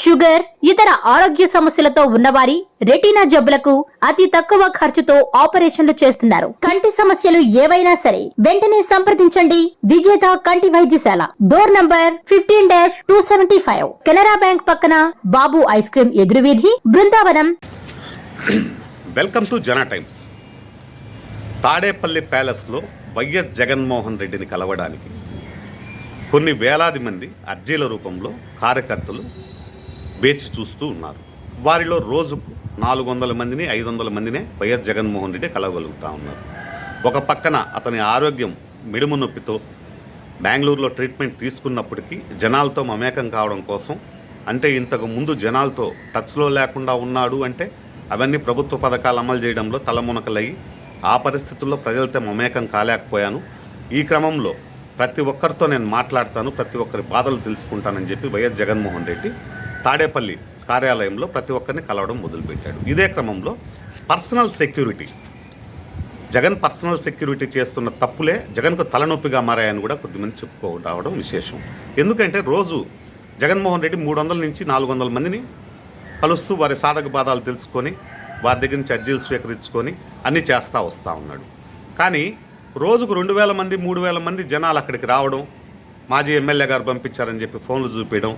Sugar ఇతర ఆరోగ్య సమస్యలతో ఉన్నవారి రెటీనా జబ్బులకు అతి తక్కువ ఖర్చుతో ఆపరేషన్లు చేస్తున్నారు. కంటి సమస్యలు ఏవైనా సరే వెంటనే సంప్రదించండి. విజేత కంటి వైద్యశాల. Door number fifteen dash two seventy five. Canara bank పక్కన Babu ice cream ఎదురువీధి Brindavanam. Welcome to Jana times. Tadepalli ప్యాలెస్లో వైఎస్ జగన్మోహన్ రెడ్డిని కలవడానికి కొన్ని వేలాది మంది అర్జీల రూపంలో కార్యకర్తలు వేచి చూస్తూ ఉన్నారు. వారిలో రోజుకు నాలుగు వందల మందిని ఐదు వందల మందినే వైఎస్ జగన్మోహన్ రెడ్డి కలవగలుగుతూ ఉన్నారు. ఒక పక్కన అతని ఆరోగ్యం మిడుము నొప్పితో బెంగళూరులో ట్రీట్మెంట్ తీసుకున్నప్పటికీ జనాలతో మమేకం కావడం కోసం అంటే ఇంతకు ముందు జనాలతో టచ్లో లేకుండా ఉన్నాడు అంటే అవన్నీ ప్రభుత్వ పథకాలు అమలు చేయడంలో తలమునకలయ్యి ఆ పరిస్థితుల్లో ప్రజలతో మమేకం కాలేకపోయాను. ఈ క్రమంలో ప్రతి ఒక్కరితో నేను మాట్లాడతాను ప్రతి ఒక్కరి బాధలు తెలుసుకుంటానని చెప్పి వైఎస్ జగన్మోహన్ రెడ్డి తాడేపల్లి కార్యాలయంలో ప్రతి ఒక్కరిని కలవడం మొదలుపెట్టాడు. ఇదే క్రమంలో personal security Jagan personal security చేస్తున్న తప్పులే జగన్కు తలనొప్పిగా మారాయని కూడా కొద్దిమంది చెప్పుకో రావడం విశేషం. ఎందుకంటే రోజు జగన్మోహన్ రెడ్డి మూడు వందల నుంచి నాలుగు వందల మందిని కలుస్తూ వారి సాధక బాధాలు తెలుసుకొని వారి దగ్గర నుంచి అర్జీలు స్వీకరించుకొని అన్నీ చేస్తూ వస్తూ ఉన్నాడు. కానీ రోజుకు రెండు వేల మంది మూడు వేల మంది జనాలు అక్కడికి రావడం మాజీ ఎమ్మెల్యే గారు పంపించారని చెప్పి ఫోన్లు చూపించడం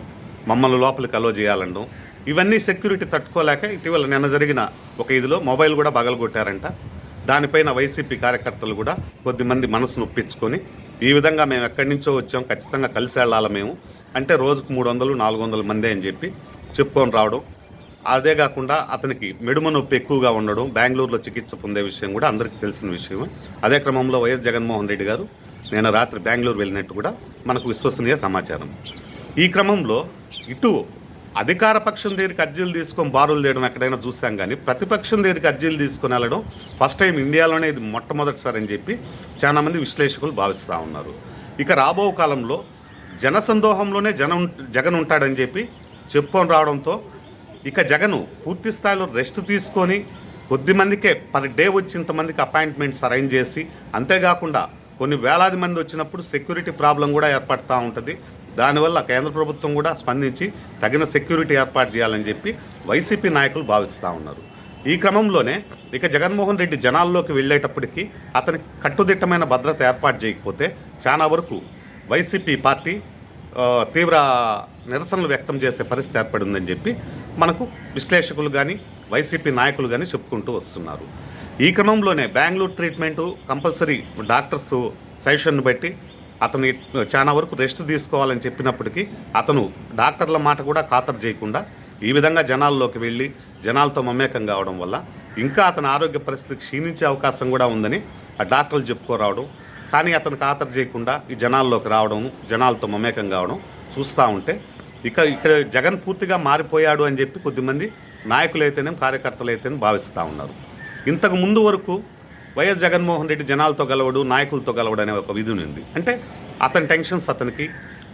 మమ్మల్ని లోపలికి అలో చేయాలండం. ఇవన్నీ సెక్యూరిటీ తట్టుకోలేక ఇటీవల నిన్న జరిగిన ఒక ఇదిలో మొబైల్ కూడా పగలగొట్టారంట దానిపైన వైసీపీ కార్యకర్తలు కూడా కొద్దిమంది మనసు నొప్పించుకొని ఈ విధంగా మేము ఎక్కడి నుంచో వచ్చాం ఖచ్చితంగా కలిసి వెళ్ళాలి మేము. అంటే రోజుకు మూడు వందలు నాలుగు వందల మంది అని చెప్పి చెప్పుకొని రావడం. అదే కాకుండా అతనికి మెడుమ నొప్పి ఎక్కువగా ఉండడం బెంగళూరులో చికిత్స పొందే విషయం కూడా అందరికీ తెలిసిన విషయమే అదే క్రమంలో వైఎస్ జగన్మోహన్ రెడ్డి గారు నేను రాత్రి బెంగళూరు వెళ్ళినట్టు కూడా మనకు విశ్వసనీయ సమాచారం. ఈ క్రమంలో ఇటు అధికార పక్షం దగ్గరికి అర్జీలు తీసుకొని బారులు తీయడం ఎక్కడైనా చూసాం కానీ ప్రతిపక్షం దగ్గరికి అర్జీలు తీసుకొని వెళ్ళడం ఫస్ట్ టైం ఇండియాలోనే ఇది మొట్టమొదటిసారి అని చెప్పి చాలామంది విశ్లేషకులు భావిస్తూ ఉన్నారు. ఇక రాబో కాలంలో జనసందోహంలోనే జనం జగన్ ఉంటాడని చెప్పి చెప్పుకొని రావడంతో ఇక జగన్ పూర్తి స్థాయిలో రెస్ట్ తీసుకొని కొద్ది మందికే పర్ డే వచ్చి ఇంతమందికి అపాయింట్మెంట్స్ అరేంజ్ చేసి అంతేకాకుండా కొన్ని వేలాది మంది వచ్చినప్పుడు సెక్యూరిటీ ప్రాబ్లం కూడా ఏర్పడుతూ ఉంటుంది. దానివల్ల కేంద్ర ప్రభుత్వం కూడా స్పందించి తగిన సెక్యూరిటీ ఏర్పాటు చేయాలని చెప్పి వైసీపీ నాయకులు భావిస్తూ ఉన్నారు. ఈ క్రమంలోనే ఇక జగన్మోహన్ రెడ్డి జనాల్లోకి వెళ్ళేటప్పటికీ అతనికి కట్టుదిట్టమైన భద్రత ఏర్పాటు చేయకపోతే చాలా వరకు వైసీపీ పార్టీ తీవ్ర నిరసనలు వ్యక్తం చేసే పరిస్థితి ఏర్పడిందని చెప్పి మనకు విశ్లేషకులు కానీ వైసీపీ నాయకులు కానీ చెప్పుకుంటూ వస్తున్నారు. ఈ క్రమంలోనే Bengaluru treatment compulsory doctors suggestion బట్టి అతను చాలా వరకు రెస్ట్ తీసుకోవాలని చెప్పినప్పటికీ అతను డాక్టర్ల మాట కూడా ఖాతరు చేయకుండా ఈ విధంగా జనాల్లోకి వెళ్ళి జనాలతో మమేకం కావడం వల్ల ఇంకా అతని ఆరోగ్య పరిస్థితి క్షీణించే అవకాశం కూడా ఉందని ఆ డాక్టర్లు చెప్పుకోరావడం కానీ అతను ఖాతరు చేయకుండా ఈ జనాల్లోకి రావడం జనాలతో మమేకం కావడం చూస్తూ ఉంటే ఇక ఇక్కడ జగన్ పూర్తిగా మారిపోయాడు అని చెప్పి కొద్దిమంది నాయకులైతేనే కార్యకర్తలు అయితేనే భావిస్తూ ఉన్నారు. ఇంతకు ముందు వరకు వైఎస్ జగన్మోహన్ రెడ్డి జనాలతో గలవడు నాయకులతో గలవడు అనే ఒక విధి ఉంది. అంటే అతని టెన్షన్స్ అతనికి.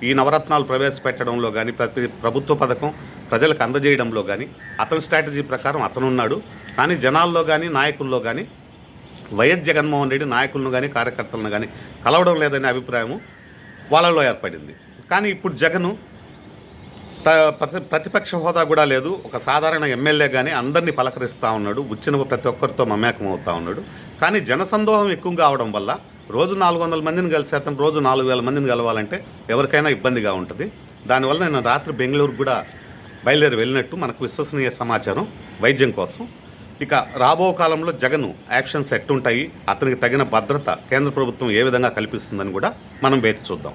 ఈ నవరత్నాలు ప్రవేశపెట్టడంలో కానీ ప్రతి ప్రభుత్వ పథకం ప్రజలకు అందజేయడంలో కానీ అతని స్ట్రాటజీ ప్రకారం అతను ఉన్నాడు కానీ జనాల్లో కానీ నాయకుల్లో కానీ వైఎస్ జగన్మోహన్ రెడ్డి నాయకులను కానీ కార్యకర్తలను కానీ కలవడం లేదనే అభిప్రాయము వాళ్ళలో ఏర్పడింది. కానీ ఇప్పుడు జగను ప్రతిపక్ష హోదా కూడా లేదు. ఒక సాధారణ ఎమ్మెల్యే కానీ అందరినీ పలకరిస్తూ ఉన్నాడు. వచ్చిన ప్రతి ఒక్కరితో మమేకం అవుతూ ఉన్నాడు. కానీ జనసందోహం ఎక్కువగా అవడం వల్ల రోజు నాలుగు వందల మందిని కలిసి రోజు నాలుగు వేల మందిని కలవాలంటే ఎవరికైనా ఇబ్బందిగా ఉంటుంది. దానివల్ల నేను రాత్రి బెంగళూరు కూడా బయలుదేరి వెళ్ళినట్టు మనకు విశ్వసనీయ సమాచారం వైద్యం కోసం. ఇక రాబో కాలంలో జగన్ యాక్షన్స్ ఎట్టుంటాయి అతనికి తగిన భద్రత కేంద్ర ప్రభుత్వం ఏ విధంగా కల్పిస్తుందని కూడా మనం వేచి చూద్దాం.